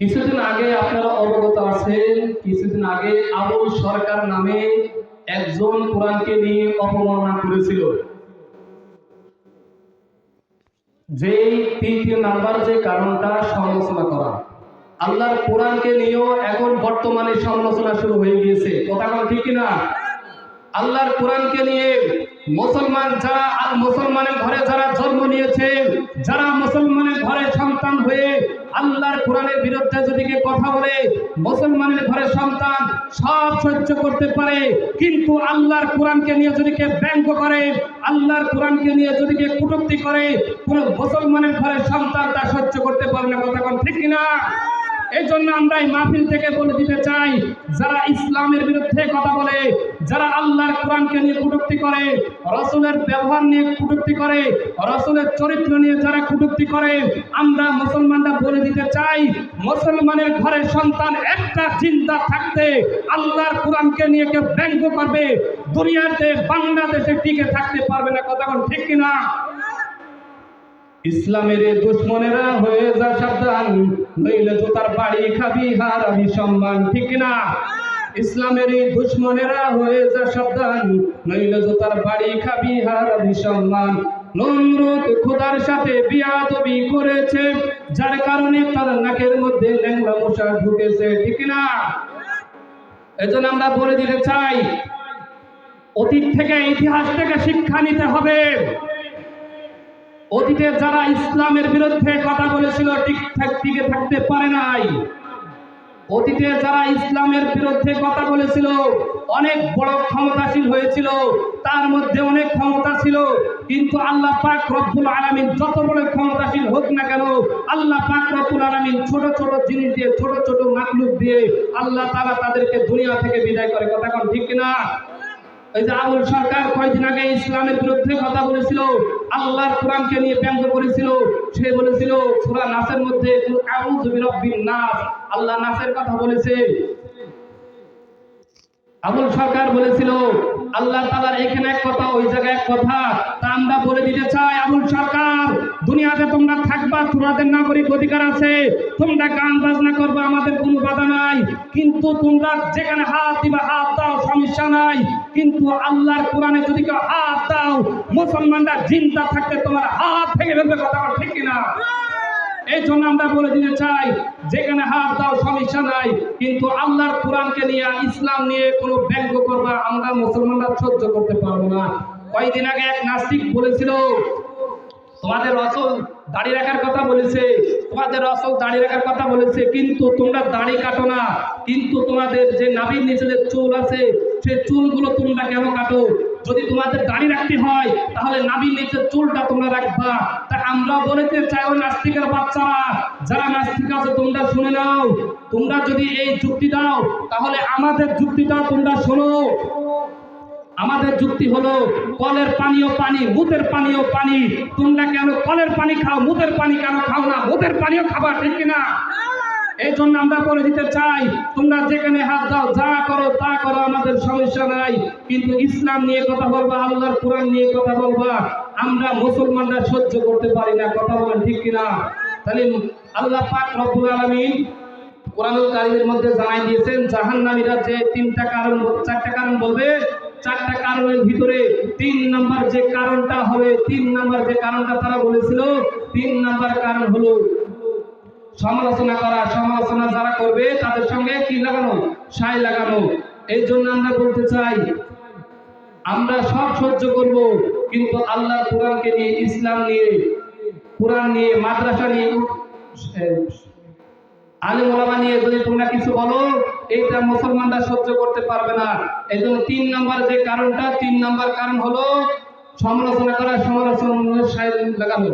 কিছুদিন আগে আপনারা অবগত আছেন, কিছুদিন আগে আবুল সরকার নামে একজন কোরআনকে নিয়ে অপমাননা করেছিল। যে তৃতীয় নাম্বার যে কারণটা সমালোচনা করা। আল্লাহর কোরআনকে নিয়েও এখন বর্তমানে সমালোচনা শুরু হয়ে গিয়েছে। কথা কোন ঠিক না আল্লাহর কোরআনকে নিয়ে মুসলমান যারা আর মুসলমানের ঘরে যারা জন্ম নিয়েছে, যারা মুসলমানের ঘরে সন্তান হয়ে আল্লাহর কোরআনের বিরুদ্ধে যদি কেউ কথা বলে, মুসলমানের ঘরে সন্তান সব সহ্য করতে পারে, কিন্তু আল্লাহর কোরআনকে নিয়ে যদি কেউ ব্যঙ্গ করে, আল্লাহর কোরআনকে নিয়ে যদি কে কুটুক্তি করে, কোনো মুসলমানের ঘরে সন্তান তা সহ্য করতে পারে না, কথা ঠিক কিনা? এই জন্য আমরা এই মাহফিল থেকে বলে দিতে চাই, যারা ইসলামের বিরুদ্ধে কথা বলে, যারা আল্লাহর কোরআনকে নিয়ে কটূক্তি করে, রসুলের ব্যবহার নিয়ে কটূক্তি করে, রসুলের চরিত্র নিয়ে যারা কটূক্তি করে, আমরা মুসলমানরা বলে দিতে চাই, মুসলমানের ঘরের সন্তান একটা চিন্তা থাকতে আল্লাহর কোরআনকে নিয়ে কেউ ব্যঙ্গ করবে, দুনিয়াতে, বাংলাদেশে টিকে থাকতে পারবে না। কথা ঠিক কিনা? ইসলামের দুশ্মনেরা হয়ে যা সাবধান, নইলে জোতার বাড়ি খাবি হারাবি সম্মান, ঠিক না? ইসলামের দুশ্মনেরা হয়ে যা সাবধান, নইলে জোতার বাড়ি খাবি হারাবি সম্মান। নমরুদ সাথে করেছে, যার কারণে তার নাকের মধ্যে ল্যাংড়া মশা ঢুকেছে, ঠিক না? এজন্য আমরা বলে দিতে চাই, অতীত থেকে ইতিহাস থেকে শিক্ষা নিতে হবে। অতীতে যারা ইসলামের বিরুদ্ধে কথা বলেছিল, ঠিক টিকে থাকতে পারে নাই। অতীতে যারা ইসলামের বিরুদ্ধে কথা বলেছিল, অনেক বড় ক্ষমতাশীল হয়েছিল, তার মধ্যে অনেক ক্ষমতা ছিল, কিন্তু আল্লাহ পাক রব্বুল আলামিন যত বড় ক্ষমতাশীল হোক না কেন, আল্লাহ পাক রব্বুল আলামিন ছোট ছোট জিনিস দিয়ে, ছোট ছোট মাকলুক দিয়ে আল্লাহ তারা তাদেরকে দুনিয়া থেকে বিদায় করে। কথা কোন ঠিক না এই যে আবুল সরকার কয়েকদিন আগে ইসলামের বিরুদ্ধে কথা বলেছিল, আল্লাহর কোরআনকে নিয়ে ব্যঙ্গ করেছিল, সে বলেছিল, সুরা নাসের মধ্যে আউযু বিরাব্বিন নাস আল্লাহ নাসের কথা বলেছে আবুল সরকার বলেছিল, আল্লাহ তালার এখানে এক কথা, ওই জায়গায় এক কথা। তা আমরা বলে দিতে চাই, আবুল সরকার, দুনিয়াতে তোমরা থাকবা তোমাদের নাগরিক অধিকার আছে। তোমরা গান বাজনা করবে, আমাদের কোনো বাধা নাই। কিন্তু তোমরা যেখানে হাত দিবা, হাত দাও, সমস্যা নাই। কিন্তু আল্লাহর কোরআনে যদি কেউ হাত দাও, মুসলমানরা জিন্দা থাকতে তোমার হাত ভেঙে ফেলবে, কথা ঠিক কিনা? এই জন্য আমরা বলে দিতে চাই, যেখানে হাত দাও, সমস্যা নাই। কিন্তু আল্লাহর কোরআনকে নিয়ে, ইসলাম নিয়ে কোনো ব্যঙ্গ করবা আমরা মুসলমানরা সহ্য করতে পারব না। কয়েকদিন আগে এক নাস্তিক বলেছিল, তোমাদের রসল দাড়ি রাখার কথা বলেছে, তোমাদের রসল দাড়ি রাখার কথা বলেছে, কিন্তু তোমরা দাড়ি কাটো না। কিন্তু তোমাদের যে নিচে যে চুল আছে সেই চুলগুলো তোমরা কেন কাটো? যদি তোমাদের দাড়ি রাখতে হয়, তাহলে নাভির নিচে চুলটা তোমরা রাখবা। তা আমরা বলতে চাই ওই নাস্তিকের বাচ্চারা, যারা নাস্তিক আছে, তোমরা শুনে নাও। তোমরা যদি এই যুক্তি দাও, তাহলে আমাদের যুক্তিটা তোমরা শোনো। আমাদের যুক্তি হলো, কলের পানিও পানি, মুতের পানিও পানি। তোমরা কেন কলের পানি খাও, মুতের পানি কেন খাও না? মুতের পানিও খাবা, ঠিক কিনা? এই জন্য আমরা বলে দিতে চাই, তোমরা যেখানে হাত দাও, যা করো তা করো, আমাদের সমস্যা নাই। কিন্তু ইসলাম নিয়ে কথা বলবা, আল্লাহর কোরআন নিয়ে কথা বলবা, আমরা মুসলমানরা সহ্য করতে পারি না, কথা বলেন ঠিক কিনা? তাহলে আল্লাহ পাক রব্বুল আলামিন কোরআনুল কারিমের মধ্যে জানাই দিয়েছেন জাহান্নামীরা যে তিনটা কারণ চারটা কারণ বলবে। চারটা কারণের ভিতরে তিন নাম্বার যে কারণটা হবে, তিন নাম্বার যে কারণটা তারা বলেছিল, তিন নাম্বার কারণ হলো সমালোচনা করা, সমালোচনা যারা করবে, তাদের সঙ্গে কি লাগানো? সাই লাগানো। এই জন্য আমরা বলতে চাই, আমরা সব সহ্য করব, কিন্তু আল্লাহ কোরআনকে নিয়ে, ইসলাম নিয়ে, কোরআন নিয়ে, মাদ্রাসা নিয়ে আলিম ওলামা নিয়ে যদি তোমরা কিছু বলো, এইটা মুসলমানরা সহ্য করতে পারবে না। এই জন্য তিন নম্বর যে কারণটা, তিন নাম্বার কারণ হলো, সমালোচনা করা, সমালোচনা লাগানো।